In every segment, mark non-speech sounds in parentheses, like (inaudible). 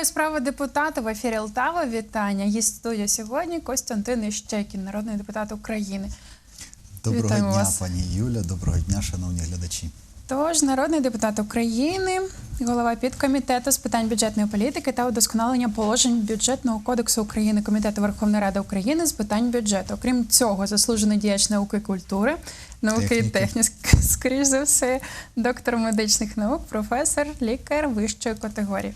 І справа депутата в ефірі Лтава. Вітання. Гість студії сьогодні Костянтин Іщекін, народний депутат України. Доброго Вітаємо дня, вас. пані Юля. Доброго дня, шановні глядачі. Тож, народний депутат України, голова підкомітету з питань бюджетної політики та удосконалення положень бюджетного кодексу України Комітету Верховної Ради України з питань бюджету. Окрім цього, заслужений діяч науки і культури, науки і Техніки. техніки, (laughs) скоріш за все, доктор медичних наук, професор, лікар вищої категорії.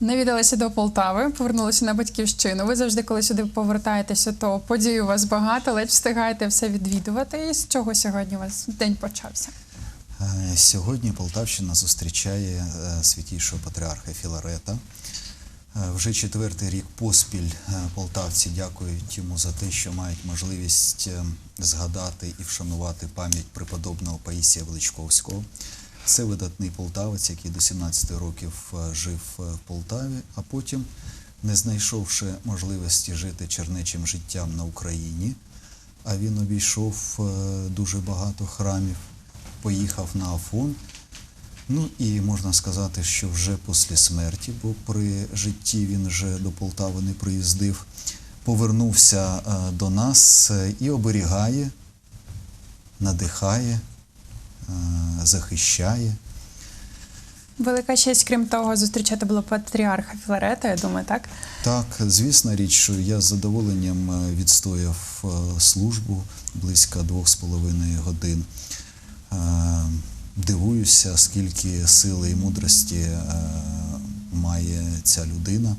Навідалися до Полтави, повернулися на батьківщину. Ви завжди, коли сюди повертаєтеся, то подій у вас багато, ледь встигаєте все відвідувати. І з чого сьогодні у вас день почався? Е, Сьогодні Полтавщина зустрічає е, святійшого патріарха Філарета. Е, Вже четвертий рік поспіль полтавці дякують йому за те, що мають можливість згадати і вшанувати пам'ять преподобного Паїсія Величковського. Це видатний полтавець, який до 17 років жив в Полтаві, а потім, не знайшовши можливості жити чернечим життям на Україні, а він обійшов дуже багато храмів, поїхав на Афон. Ну і можна сказати, що вже після смерті, бо при житті він вже до Полтави не приїздив, повернувся е, до нас е, і оберігає, надихає, е, захищає. Велика честь, крім того, зустрічати було патріарха Філарета, я думаю, так? Так, звісна річ, що я з задоволенням відстояв службу близько двох з половиною годин. Е, Дивуюся, скільки сили і мудрості е, має ця людина.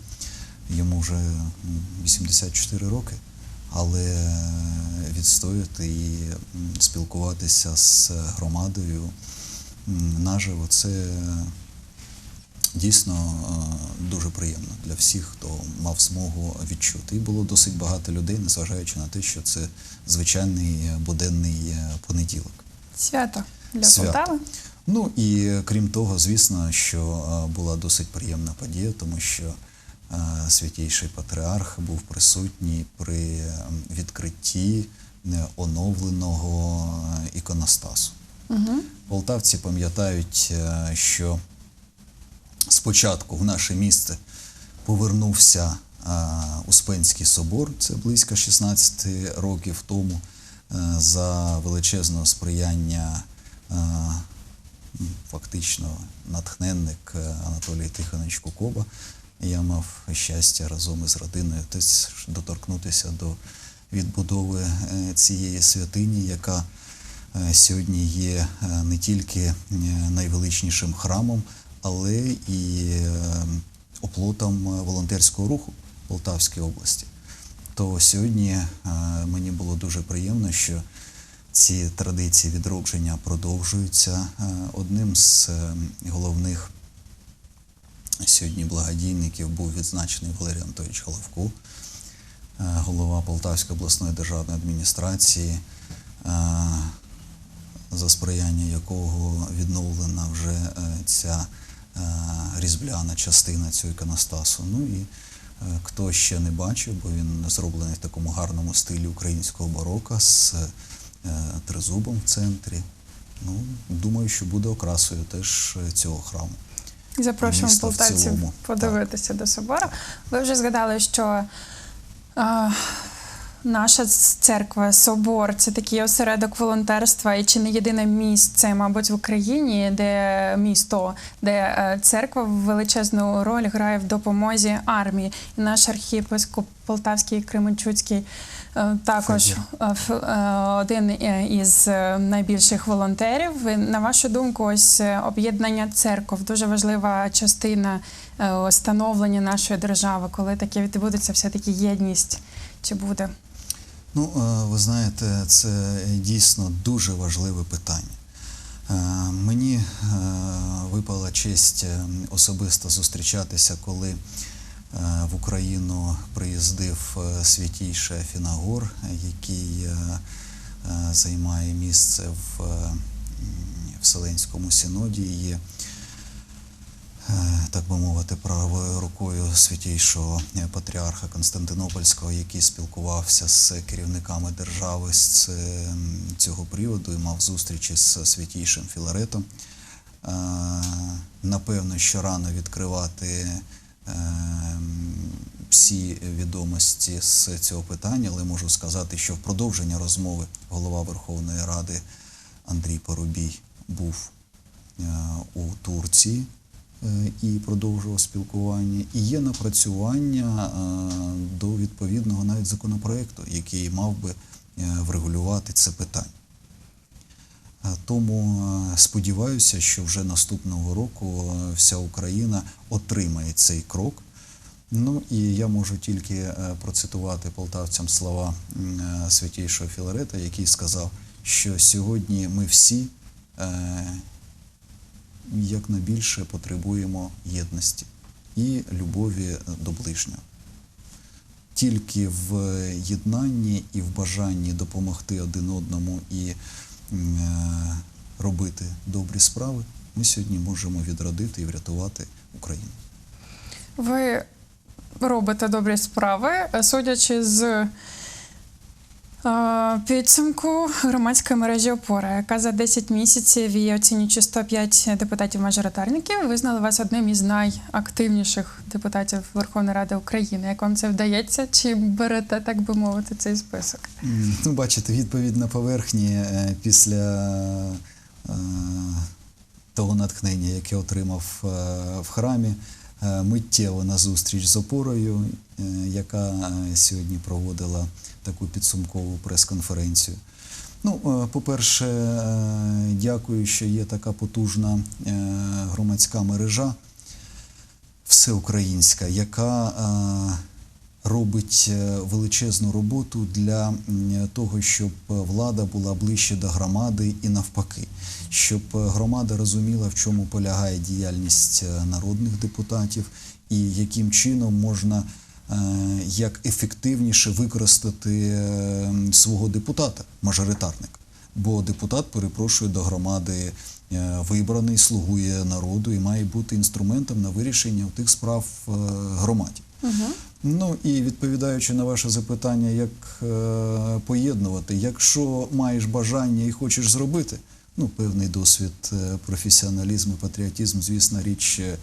Йому вже 84 роки, але відстояти і спілкуватися з громадою наживо це дійсно е, дуже приємно для всіх, хто мав змогу відчути. І було досить багато людей, незважаючи на те, що це звичайний буденний понеділок. Свято для Свято. Полтави. Ну і крім того, звісно, що е, була досить приємна подія, тому що е, святійший патріарх був присутній при е, відкритті е, оновленого іконостасу. Угу. Полтавці пам'ятають, що спочатку в наше місце повернувся Успенський собор, це близько 16 років тому, за величезного сприяння е, фактично натхненник е, Анатолій Тихонович Кукоба. Я мав щастя разом із родиною доторкнутися до відбудови е, цієї святині, яка е, сьогодні є е, не тільки е, найвеличнішим храмом, але і е, оплотом е, волонтерського руху Полтавської області. То сьогодні е, мені було дуже приємно, що ці традиції відродження продовжуються. Е, Одним з е, головних сьогодні благодійників був відзначений Валерій Анатолійович Головко, голова Полтавської обласної державної адміністрації, за сприяння якого відновлена вже ця різбляна частина цього іконостасу. Ну і хто ще не бачив, бо він зроблений в такому гарному стилі українського барока з е, тризубом в центрі. Ну, думаю, що буде окрасою теж е, цього храму. Запрошуємо полтавців подивитися подивитися до собору. Ви вже згадали, що а, наша церква, собор це такий осередок волонтерства, і чи не єдине місце, мабуть, в Україні, де місто, де е, церква величезну роль грає в допомозі армії. І наш архієпископ Полтавський Кременчуцький е, також е, один із найбільших волонтерів. На вашу думку, ось об'єднання церков дуже важлива частина становлення нашої держави, коли таке відбудеться, все таки єдність чи буде? Ну, е, ви знаєте, це дійсно дуже важливе питання. Е, Мені е, випала честь особисто зустрічатися, коли в Україну приїздив святійший Афінагор, який займає місце в Вселенському синоді. Є так би мовити, правою рукою святійшого е, патріарха Константинопольського, який спілкувався з керівниками держави з е, цього приводу і мав зустрічі з святійшим Філаретом. Е, Напевно, що рано відкривати е, всі відомості з цього питання, але можу сказати, що в продовження розмови голова Верховної Ради Андрій Парубій був е, у Турції е, і продовжував спілкування. І є напрацювання е, до відповідного навіть законопроекту, який мав би е, врегулювати це питання. Е, Тому е, сподіваюся, що вже наступного року е, вся Україна отримає цей крок. Ну і я можу тільки е, процитувати полтавцям слова е, святійшого Філарета, який сказав, що сьогодні ми всі е, якнайбільше потребуємо єдності і любові до ближнього. Тільки в єднанні і в бажанні допомогти один одному і е, робити добрі справи ми сьогодні можемо відродити і врятувати Україну. Ви робите добрі справи, судячи з е, підсумку громадської мережі опора, яка за 10 місяців і оцінюючи 105 депутатів-мажоритарників, визнали вас одним із найактивніших депутатів Верховної Ради України. Як вам це вдається? Чи берете, так би мовити, цей список? Ну, бачите, відповідь на поверхні е, після е, того натхнення, яке отримав е, в храмі, миттєво на зустріч з опорою, е, яка е, сьогодні проводила таку підсумкову прес-конференцію. Ну, е, по-перше, е, дякую, що є така потужна е, громадська мережа всеукраїнська, яка е, робить е, величезну роботу для того, щоб влада була ближче до громади і навпаки, щоб е, громада розуміла, в чому полягає діяльність е, народних депутатів і яким чином можна е, як ефективніше використати е, свого депутата, мажоритарника. Бо депутат, перепрошую, до громади е, вибраний, слугує народу і має бути інструментом на вирішення тих справ е, громаді. Ну і відповідаючи на ваше запитання, як е, поєднувати, якщо маєш бажання і хочеш зробити, ну певний досвід, е, професіоналізм і патріотизм, звісно, річ е,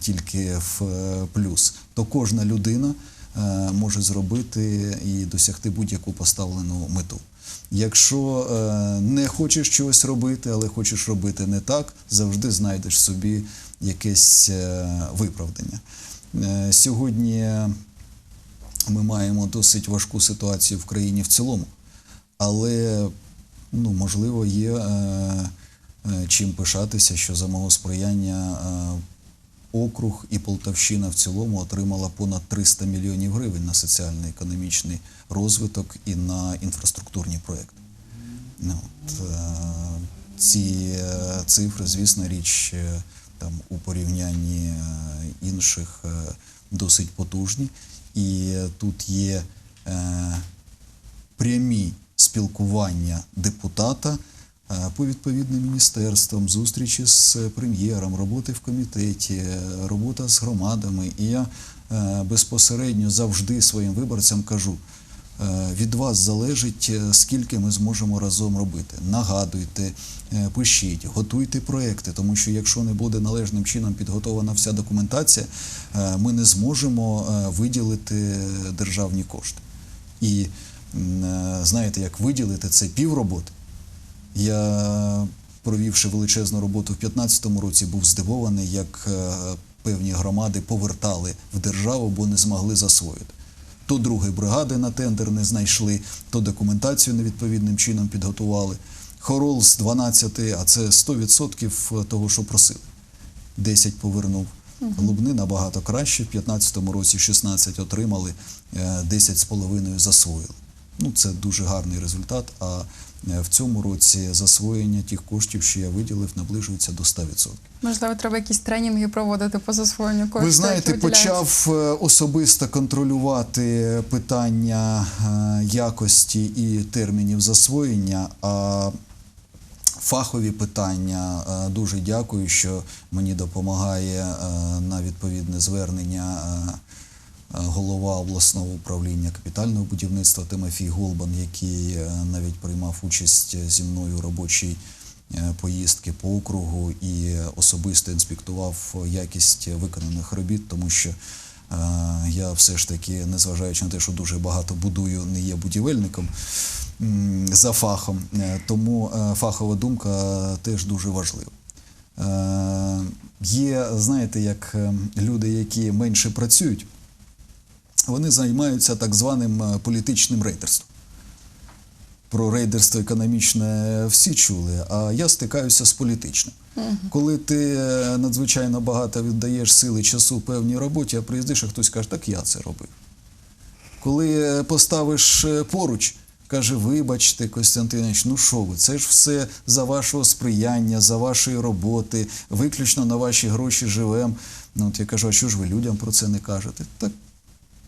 тільки в е, плюс, то кожна людина е, може зробити і досягти будь-яку поставлену мету. Якщо е, не хочеш чогось робити, але хочеш робити не так, завжди знайдеш собі якесь е, виправдання. Е, Сьогодні ми маємо досить важку ситуацію в країні в цілому, але ну, можливо є чим пишатися, що за мого сприяння округ і Полтавщина в цілому отримала понад 300 мільйонів гривень на соціально-економічний розвиток і на інфраструктурні проекти. Ну, от, е, ці е, цифри, звісно, річ е, там у порівнянні інших досить потужні. І тут є прямі спілкування депутата по відповідним міністерствам, зустрічі з прем'єром, роботи в комітеті, е, робота з громадами. І я е, безпосередньо завжди своїм виборцям кажу. Е, Від вас залежить, е, скільки ми зможемо разом робити. Нагадуйте, е, пишіть, готуйте проекти, тому що якщо не буде належним чином підготовлена вся документація, е, ми не зможемо е, виділити державні кошти. І е, знаєте, як виділити це півроботи. Я, провівши величезну роботу в 2015 році, був здивований, як е, певні громади повертали в державу, бо не змогли засвоїти. То другої бригади на тендер не знайшли, то документацію невідповідним чином підготували. Хорол з 12, а це 100% того, що просили. 10 повернув. Лубни набагато краще. В 2015 році 16 отримали, е, 10,5 засвоїли. Ну, це дуже гарний результат. А е, в цьому році засвоєння тих коштів, що я виділив, наближується до 100%. Можливо, треба якісь тренінги проводити по засвоєнню коштів. Ви знаєте, почав е, особисто контролювати питання е, якості і термінів засвоєння. А фахові питання. Е, Дуже дякую, що мені допомагає е, на відповідне звернення е, е, голова обласного управління капітального будівництва Тимофій Голбан, який е, навіть приймав участь зі мною у робочій е, поїздки по округу і особисто інспектував якість виконаних робіт, тому що е, я все ж таки, незважаючи на те, що дуже багато будую, не є будівельником за фахом, Е, тому е, фахова думка теж дуже важлива. Е, Є, знаєте, як е, люди, які менше працюють, вони займаються так званим е, політичним рейдерством. Про рейдерство економічне всі чули, а я стикаюся з політичним. Коли ти е, надзвичайно багато віддаєш сили часу певній роботі, а приїздиш, а хтось каже, так я це робив. Коли е, поставиш поруч, каже, вибачте, Костянтинович, ну що ви, це ж все за вашого сприяння, за вашої роботи, виключно на ваші гроші живем. Ну, от я кажу, а що ж ви людям про це не кажете? Так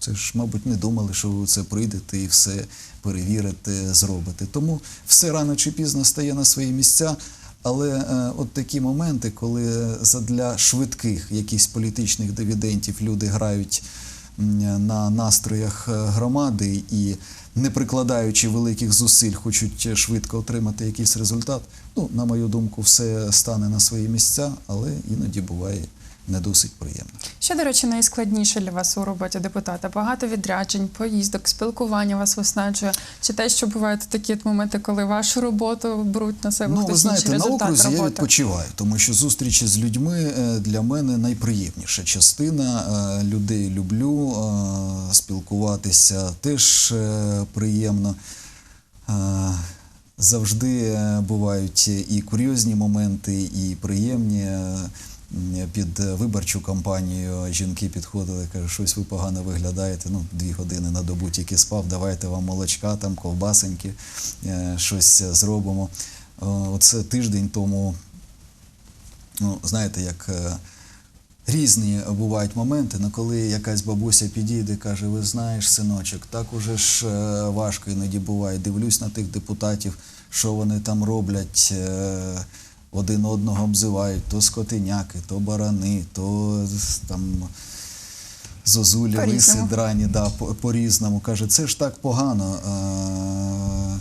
це ж, мабуть, не думали, що ви це прийдете і все перевірите, зробите. Тому все рано чи пізно стає на свої місця. Але е, от такі моменти, коли задля швидких якихось політичних дивідентів люди грають на настроях е, громади і, не прикладаючи великих зусиль, хочуть швидко отримати якийсь результат. Ну, на мою думку, все стане на свої місця, але іноді буває не досить приємно. Що, до речі, найскладніше для вас у роботі депутата? Багато відряджень, поїздок, спілкування вас виснажує? Чи те, що бувають такі от моменти, коли вашу роботу беруть на себе Ну, ви знаєте, інший на окрузі я відпочиваю, тому що зустрічі з людьми е, для мене найприємніша частина. Е, Людей люблю, е, спілкуватися теж приємно. Завжди бувають і курйозні моменти, і приємні. Е, Під виборчу кампанію жінки підходили, кажуть, щось ви погано виглядаєте. Ну, дві години на добу тільки спав, давайте вам молочка, там, ковбасеньки, е, щось зробимо. Оце тиждень тому, ну, знаєте, як е, різні бувають моменти, але коли якась бабуся підійде каже, ви знаєш, синочок, так уже ж е, важко іноді буває. Дивлюсь на тих депутатів, що вони там роблять. Е, Один одного обзивають, то скотиняки, то барани, то там зозулі, лиси, драні, да, по- по-різному. Каже, це ж так погано. Е,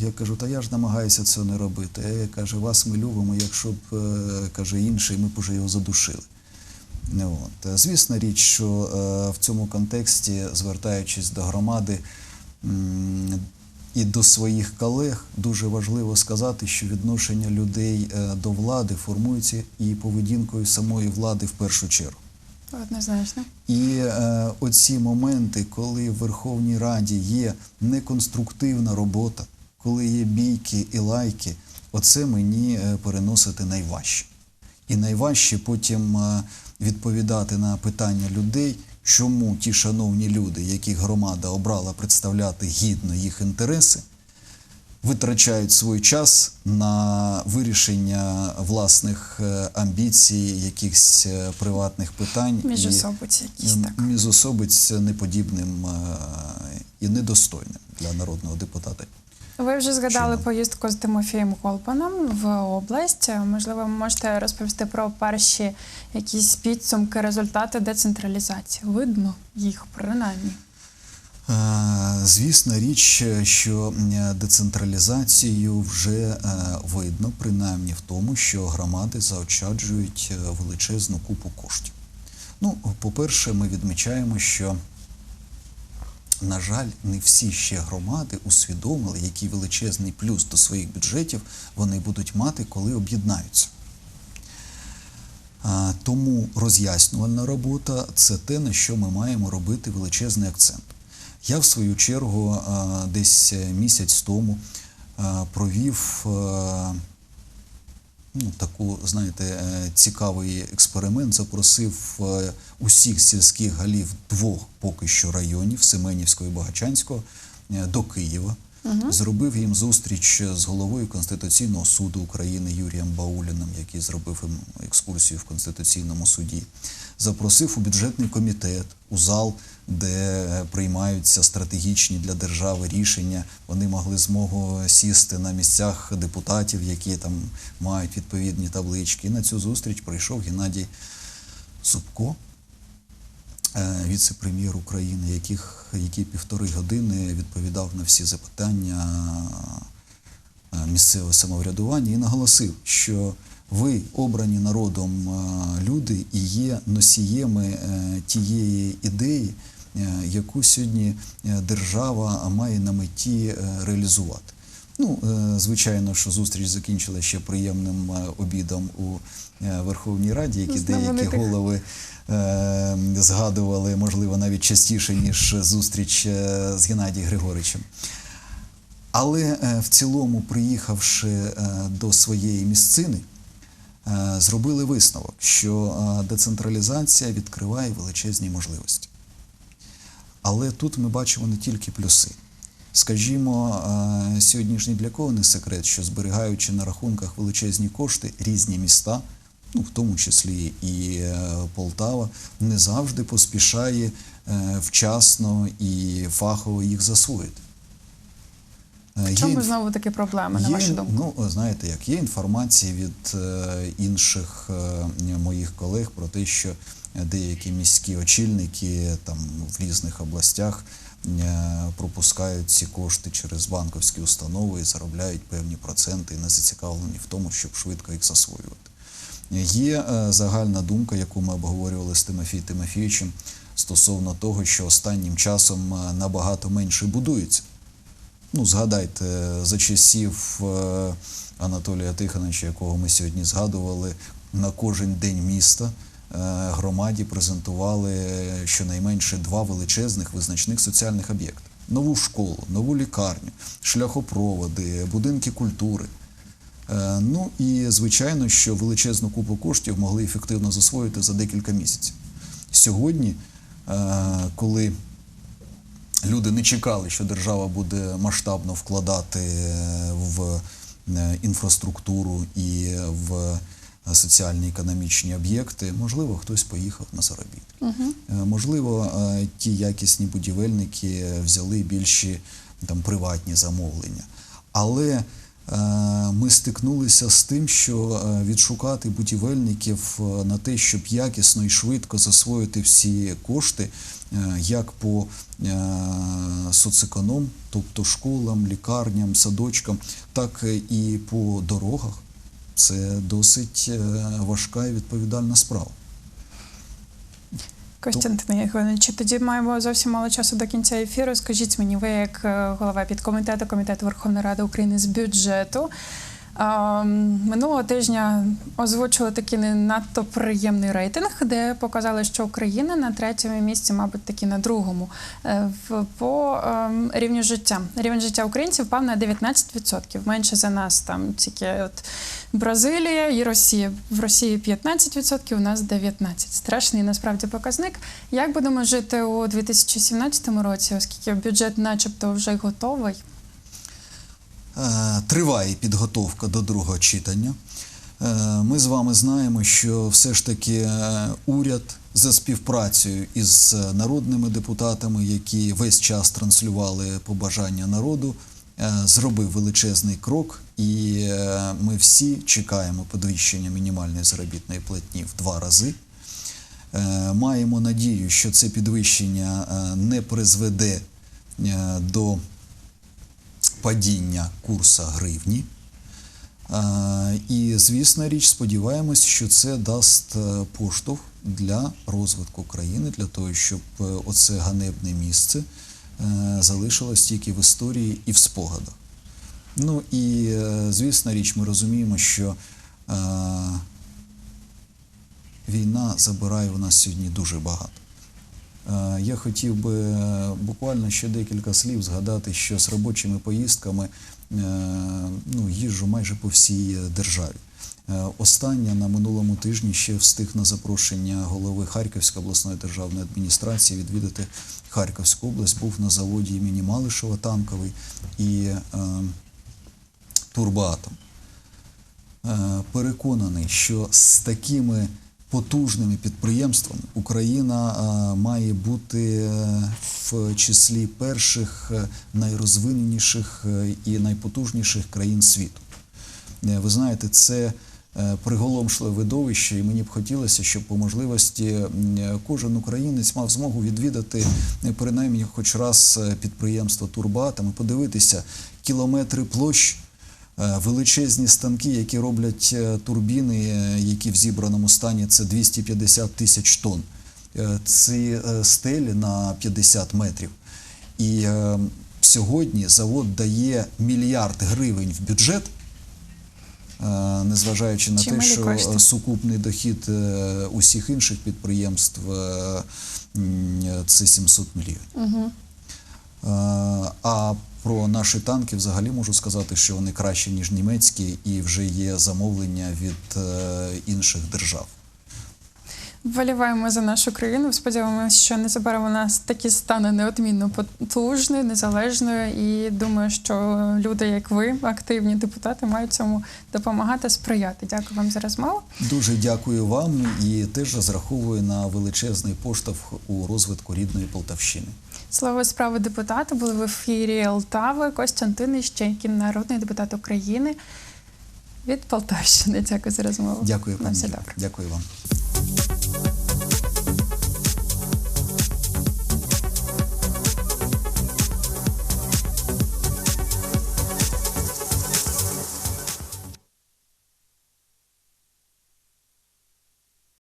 Я кажу, та я ж намагаюся цього не робити. Я каже, вас ми любимо, якщо б е, каже інший, ми б уже його задушили. От. Е, Звісна річ, що е, в цьому контексті, звертаючись до громади і до своїх колег, дуже важливо сказати, що відношення людей е, до влади формується і поведінкою самої влади в першу чергу. Однозначно. І е, оці моменти, коли в Верховній Раді є неконструктивна робота, коли є бійки і лайки, оце мені е, переносити найважче. І найважче потім е, відповідати на питання людей, чому ті шановні люди, яких громада обрала представляти гідно їх інтереси, витрачають свій час на вирішення власних е, амбіцій, якихось е, приватних питань. Міжособиці якісь так. міжособиць неподібним е, і недостойним для народного депутата. Ви вже згадали Чому? поїздку з Тимофієм Голпаном в область. Можливо, ви можете розповісти про перші якісь підсумки, результати децентралізації. Видно їх принаймні. Е, Звісна річ, що е, децентралізацію вже е, видно, принаймні в тому, що громади заощаджують величезну купу коштів. Ну, по-перше, ми відмічаємо, що, на жаль, не всі ще громади усвідомили, який величезний плюс до своїх бюджетів вони будуть мати, коли об'єднаються. Тому роз'яснювальна робота це те, на що ми маємо робити величезний акцент. Я, в свою чергу, десь місяць тому провів ну, таку, знаєте, е, цікавий експеримент. Запросив е, усіх сільських голів двох поки що районів Семенівського і Багачанського е, до Києва. Зробив їм зустріч з головою Конституційного суду України Юрієм Бауліним, який зробив їм екскурсію в Конституційному суді. Запросив у бюджетний комітет, у зал де приймаються стратегічні для держави рішення. Вони могли змогу сісти на місцях депутатів, які там мають відповідні таблички. І на цю зустріч прийшов Геннадій Зубко, е, віце-прем'єр України, яких, який півтори години відповідав на всі запитання е, місцевого самоврядування і наголосив, що ви, обрані народом е, люди, і є носієми е, тієї ідеї, е, яку сьогодні держава має на меті реалізувати. Ну, звичайно, що зустріч закінчила ще приємним обідом у Верховній Раді, які деякі голови згадували, можливо, навіть частіше, ніж зустріч з Геннадієм Григоричем. Але в цілому, приїхавши до своєї місцини, зробили висновок, що е, децентралізація відкриває величезні можливості. Але тут ми бачимо не тільки плюси. Скажімо, е, сьогодні ж ні для кого не секрет, що зберігаючи на рахунках величезні кошти, різні міста, ну в тому числі і е, Полтава, не завжди поспішає е, вчасно і фахово їх засвоїти. Е, чому знову таки проблема, на вашу думку? Ну, знаєте, як є інформація від е, інших е, моїх колег про те, що деякі міські очільники там в різних областях е, пропускають ці кошти через банківські установи і заробляють певні проценти і не зацікавлені в тому, щоб швидко їх засвоювати. Є е, загальна думка, яку ми обговорювали з Тимофієм Тимофійовичем стосовно того, що останнім часом набагато менше будується. Ну, згадайте, за часів е, Анатолія Тихоновича, якого ми сьогодні згадували, на кожен день міста е, громаді презентували щонайменше два величезних визначних соціальних об'єкти: нову школу, нову лікарню, шляхопроводи, будинки культури. Е, Ну і звичайно, що величезну купу коштів могли ефективно засвоїти за декілька місяців. Сьогодні, коли люди не чекали, що держава буде масштабно вкладати е, в е, інфраструктуру і в соціальні економічні об'єкти, можливо, хтось поїхав на заробітки. Угу. Можливо, ті якісні будівельники взяли більші там приватні замовлення. Але ми стикнулися з тим, що е, відшукати будівельників е, на те, щоб якісно і швидко засвоїти всі кошти, е, як по е, соцеконом, тобто школам, лікарням, садочкам, так і по дорогах. Це досить е, важка і відповідальна справа. Костянтине Євгеновичу, тоді маємо зовсім мало часу до кінця ефіру. Скажіть мені, ви як е, голова підкомітету комітету Верховної Ради України з бюджету. А, м, Минулого тижня озвучили такий не надто приємний рейтинг, де показали, що Україна на третьому місці, мабуть, таки на другому е, по ем, рівню життя. Рівень життя українців впав на 19%, менше за нас там тільки от Бразилія і Росія. В Росії 15%, у нас 19%. Страшний насправді показник. Як будемо жити у 2017 році, оскільки бюджет начебто вже готовий? Е, Триває підготовка до другого читання. Е, Ми з вами знаємо, що все ж таки е, уряд за співпрацею із народними депутатами, які весь час транслювали побажання народу, зробив величезний крок, і ми всі чекаємо підвищення мінімальної заробітної платні в два рази. Маємо надію, що це підвищення не призведе до падіння курсу гривні. І, звісна річ, сподіваємось, що це дасть е, поштовх для розвитку країни, для того, щоб е, оце ганебне місце е, залишилось тільки в історії і в спогадах. Ну і, звісна річ, ми розуміємо, що війна забирає у нас сьогодні дуже багато. Е, Я хотів би е, буквально ще декілька слів згадати, що з робочими поїздками е, ну, їжджу майже по всій державі. Остання на минулому тижні ще встиг на запрошення голови Харківської обласної державної адміністрації відвідати Харківську область. Був на заводі імені Малишева танковий і е, Турбоатом. Е, переконаний, що з такими потужними підприємствами Україна е, має бути е, в числі перших е, найрозвиненіших і найпотужніших країн світу. Ви знаєте, це приголомшливе видовище, і мені б хотілося, щоб по можливості кожен українець мав змогу відвідати принаймні хоч раз підприємство Турбатом і подивитися кілометри площ. Е, Величезні станки, які роблять е, турбіни, е, які в зібраному стані це 250 тисяч тонн. Ці стелі на 50 метрів. І сьогодні завод дає мільярд гривень в бюджет, незважаючи на те, що кошти. сукупний дохід усіх інших підприємств це 700 мільйонів. Угу. А про наші танки взагалі можу сказати, що вони кращі, ніж німецькі, і вже є замовлення від е, інших держав. Вболіваємо за нашу країну. Сподіваємося, що незабаром вона таки стане неодмінно потужною, незалежною. І думаю, що люди, як ви, активні депутати, мають цьому допомагати, сприяти. Дякую вам за розмову. Дуже дякую вам і теж розраховую на величезний поштовх у розвитку рідної Полтавщини. Слово справи депутата були в ефірі Алтави Костянтин Іщейкін, народний депутат України від Полтавщини. Дякую за розмову. Дякую, На пані. все добре. Дякую вам.